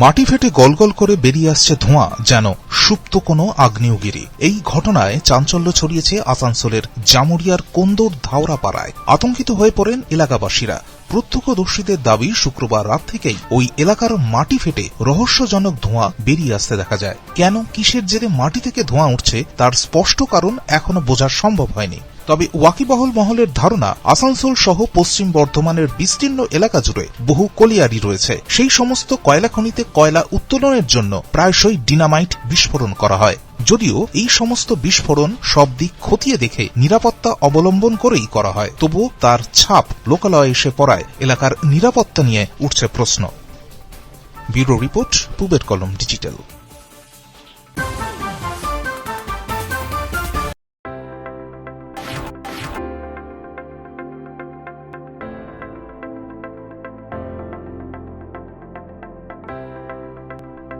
মাটি ফেটে গলগল করে বেরিয়ে আসছে ধোঁয়া, যেন সুপ্ত কোনো আগ্নেয়গিরি। এই ঘটনায় চাঞ্চল্য ছড়িয়েছে আসানসোলের জামুরিয়ার কোন্দর ধাওরা পাড়ায় আতঙ্কিত হয়ে পড়েন এলাকাবাসীরা। প্রত্যক্ষদর্শীদের দাবি শুক্রবার রাত থেকেই ওই এলাকার মাটি ফেটে রহস্যজনক ধোঁয়া বেরিয়ে আসতে দেখা যায়। কেন কিসের জেরে মাটি থেকে ধোঁয়া উঠছে তার স্পষ্ট কারণ এখনও বোঝা সম্ভব হয়নি। তবে ওয়াকিবহল মহলের ধারণা, আসানসোল সহ পশ্চিম বর্ধমানের বিস্তীর্ণ এলাকা জুড়ে বহু কলিয়ারি রয়েছে। সেই সমস্ত কয়লা খনিতে কয়লা উত্তোলনের জন্য প্রায়শই ডিনামাইট বিস্ফোরণ করা হয়। যদিও এই সমস্ত বিস্ফোরণ সব দিক খতিয়ে দেখে নিরাপত্তা অবলম্বন করেই করা হয়। তবুও তার ছাপ লোকালয়ে এসে পড়ায়। এলাকার নিরাপত্তা নিয়ে উঠছে প্রশ্ন। ব্যুরো রিপোর্ট, পুবের কলম ডিজিটাল।